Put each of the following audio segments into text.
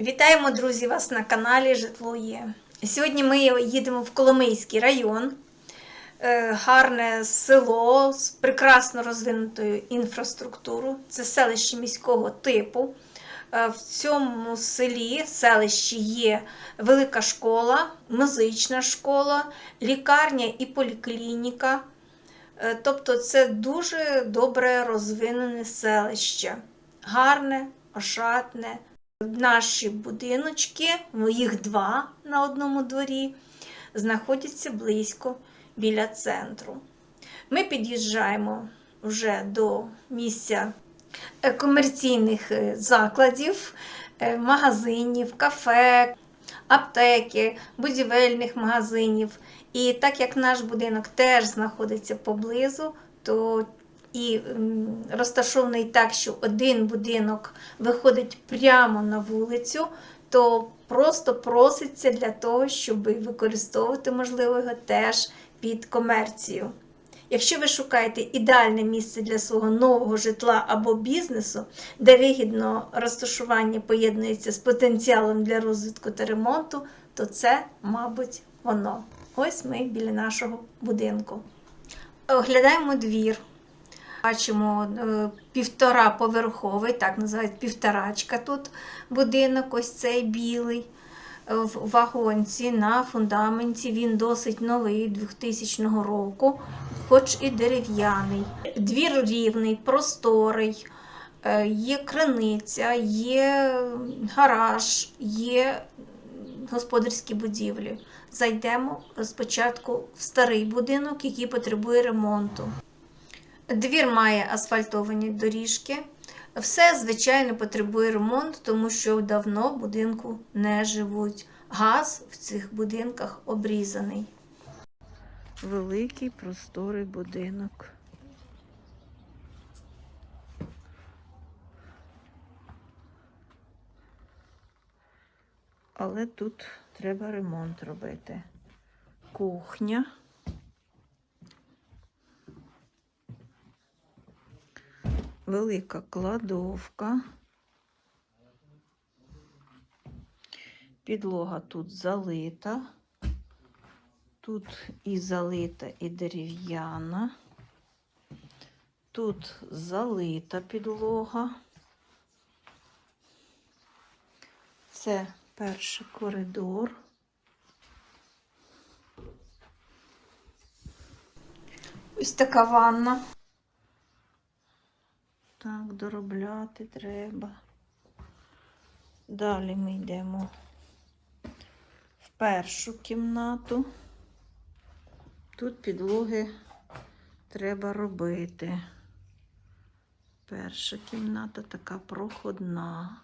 Вітаємо, друзі, вас на каналі Житло Є. Сьогодні ми їдемо в Коломийський район, Е, гарне село з прекрасно розвинутою інфраструктурою. Це селище міського типу. Е, В цьому селі селищі є велика школа, музична школа, лікарня і поліклініка. Е, Тобто це дуже добре розвинене селище, гарне, ошатне. Наші будиночки, їх два на одному дворі, знаходяться близько біля центру. Ми під'їжджаємо вже до місця е, комерційних е, закладів, е, магазинів, кафе, аптеки, будівельних магазинів. І так як наш будинок теж знаходиться поблизу, то і розташований так, що один будинок виходить прямо на вулицю, то просто проситься для того, щоб використовувати, можливо, його теж під комерцію. Якщо ви шукаєте ідеальне місце для свого нового житла або бізнесу, де вигідно розташування поєднується з потенціалом для розвитку та ремонту, то це, мабуть, воно. Ось ми біля нашого будинку. Оглядаємо двір. Бачимо е, півтора поверховий, так називають півторачка тут будинок, ось цей білий. Е, В вагонці на фундаменті він досить новий 2000 року, хоч і дерев'яний. Двір рівний, просторий, е, є криниця, є гараж, є господарські будівлі. Зайдемо спочатку в старий будинок, який потребує ремонту. Двір має асфальтовані доріжки. Все, звичайно, потребує ремонту, тому що давно в будинку не живуть. Газ в цих будинках обрізаний. Великий просторий будинок. Але тут треба ремонт робити. Кухня. Велика кладовка. Підлога тут залита. Тут і залита, і дерев'яна. Тут залита підлога. Це перший коридор. Ось така ванна. Так, доробляти треба. Далі ми йдемо в першу кімнату. Тут підлоги треба робити. Перша кімната така проходна,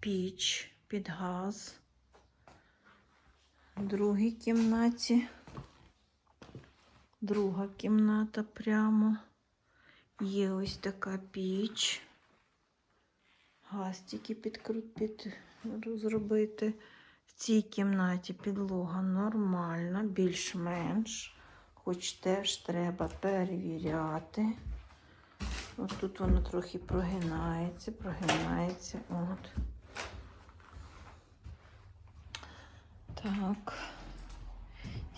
піч під газ. В другій кімнаті, друга кімната прямо. Є ось така піч. Газ тільки підкрут під зробити. В цій кімнаті підлога нормальна, більш-менш, хоч теж треба перевіряти. От тут воно трохи прогинається, прогинається. От. Так.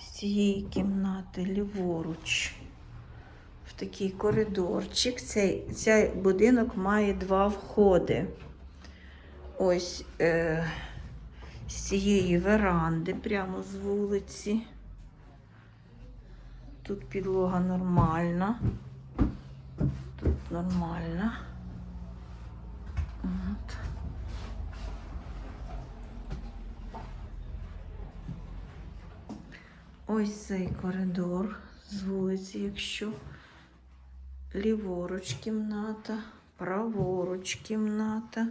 З цієї кімнати ліворуч такий коридорчик. Цей, цей будинок має два входи. Ось е, з цієї веранди, прямо з вулиці. Тут підлога нормальна. Тут нормальна. От. Ось цей коридор з вулиці, якщо ліворуч кімната, праворуч кімната.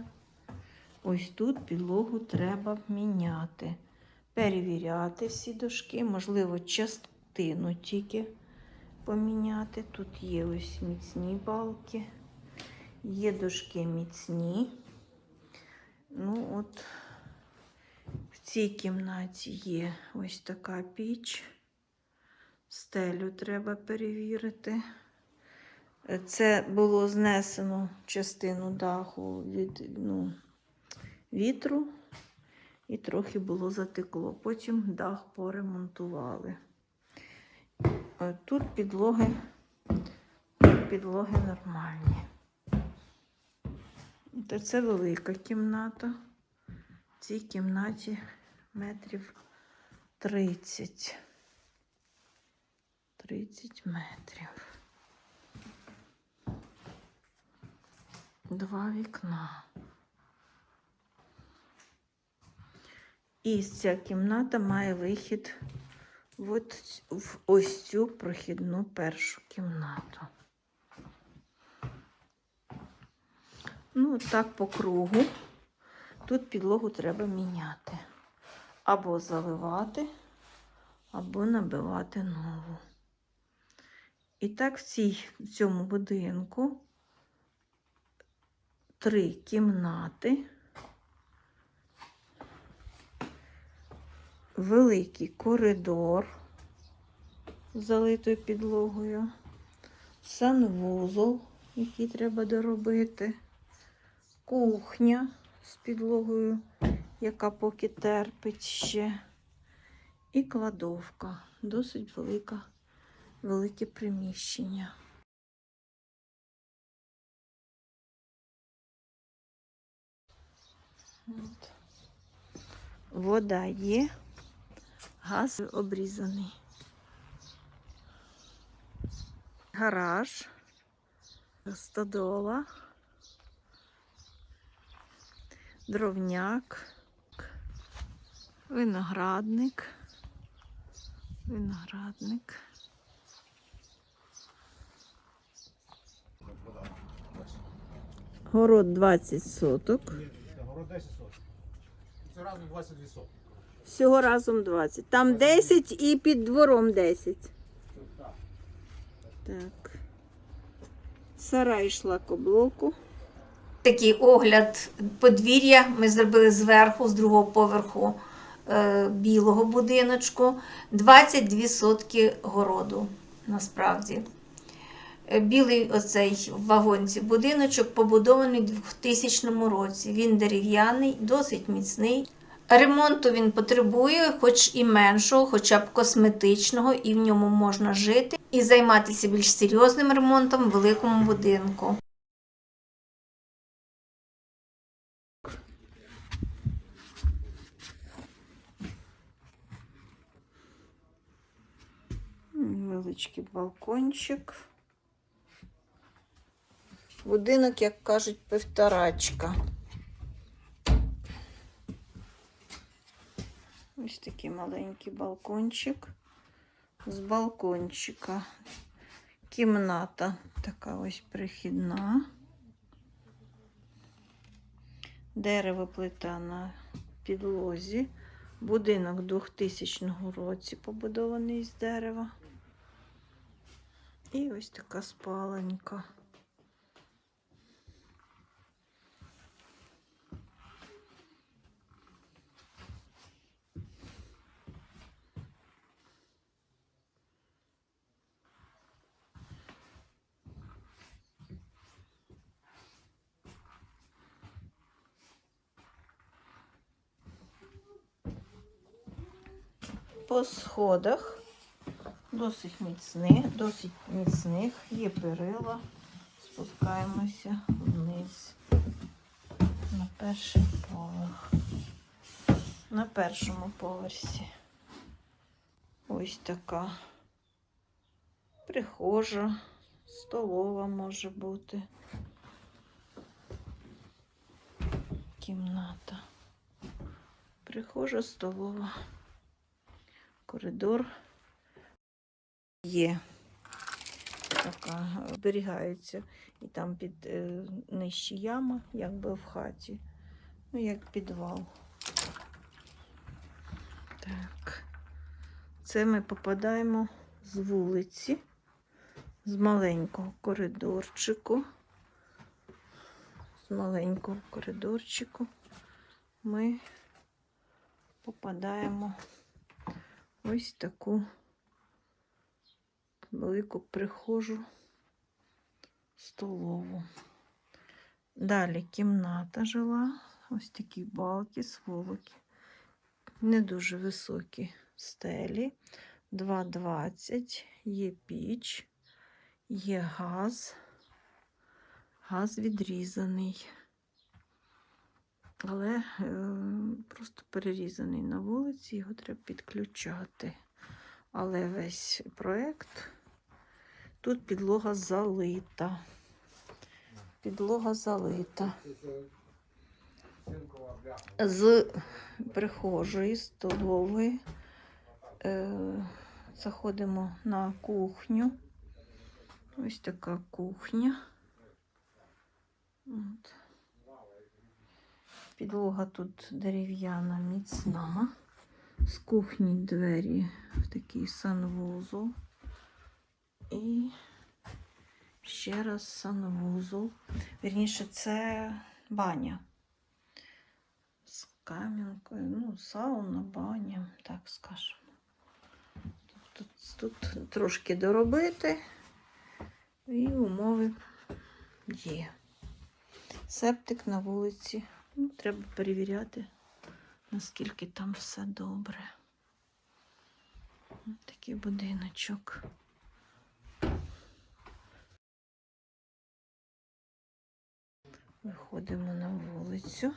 Ось тут підлогу треба міняти. Перевіряти всі дошки, можливо, частину тільки поміняти. Тут є ось міцні балки, є дошки міцні. Ну, от в цій кімнаті є ось така піч. Стелю треба перевірити. Це було знесено частину даху від, ну, вітру і трохи було затекло. Потім дах поремонтували. Е, Тут підлоги, тут підлоги нормальні. Це велика кімната. В цій кімнаті метрів 30. 30 метрів. Два вікна. І ця кімната має вихід от в ось цю прохідну першу кімнату. Ну, так по кругу. Тут підлогу треба міняти. Або заливати, або набивати нову. І так в, цій, в цьому будинку три кімнати, великий коридор з залитою підлогою, санвузол, який треба доробити, кухня з підлогою, яка поки терпить ще, і кладовка. Досить велика, велике приміщення. Вода є, газ обрізаний. Гараж, стодола, дровняк, виноградник, виноградник. Город 20 соток. Город 10 соток. Це разом 22 сотки. Всього разом 20. Там 10 і під двором 10. Так. Сарай шлакоблоку. Такий огляд подвір'я ми зробили зверху, з другого поверху е, білого будиночку. 22 сотки городу насправді. Е, Білий оцей вагонці будиночок побудований у 2000 році. Він дерев'яний, досить міцний. Ремонту він потребує, хоч і меншого, хоча б косметичного, і в ньому можна жити і займатися більш серйозним ремонтом в великому будинку. Невеличкий балкончик. Будинок, як кажуть, півторачка. Ось такий маленький балкончик. З балкончика. Кімната така ось прихідна. Дерево плита на підлозі. Будинок 2000 році побудований з дерева. І ось така спаленька. По сходах досить міцних, досить міцних, є перила. Спускаємося вниз на перший поверх. На першому поверсі. Ось така прихожа, столова може бути. Кімната. Прихожа, столова коридор є. Така зберігається. І там під е, нижчі яма, якби в хаті. Ну, як підвал. Так. Це ми попадаємо з вулиці, з маленького коридорчику. З маленького коридорчику ми попадаємо ось таку велику прихожу столову. Далі кімната жила ось такі балки, сволоки. Не дуже високі стелі. 2,20, є піч, є газ. Газ відрізаний. Але е, просто перерізаний на вулиці, його треба підключати. Але весь проект тут підлога залита. Підлога залита. З прихожої, столової е, заходимо на кухню. Ось така кухня. От. Підлога тут дерев'яна, міцна. З кухні двері в такий санвузол. І ще раз санвузол. Вірніше, це баня. З кам'янкою, ну, сауна, баня, так скажемо. Тут, тут трошки доробити, і умови є. Септик на вулиці. Ну, треба перевіряти, наскільки там все добре. Ось Такий будиночок. Виходимо на вулицю.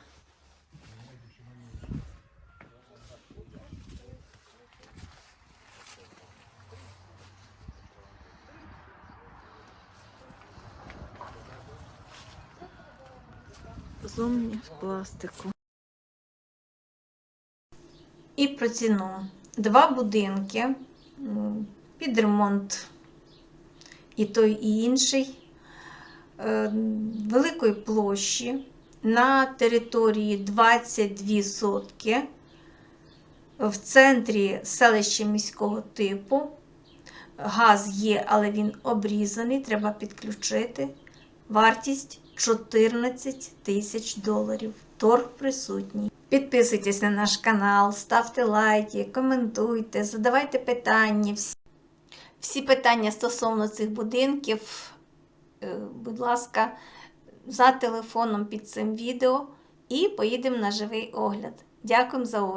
Зомні з пластику. І про ціну. Два будинки під ремонт і той, і інший. Е, Великої площі на території 22 сотки в центрі селища міського типу. Газ є, але він обрізаний, треба підключити. Вартість 14 тисяч доларів. Торг присутній. Підписуйтесь на наш канал, ставте лайки, коментуйте, задавайте питання. Всі, всі питання стосовно цих будинків, е, будь ласка, за телефоном під цим відео і поїдемо на живий огляд. Дякуємо за увагу!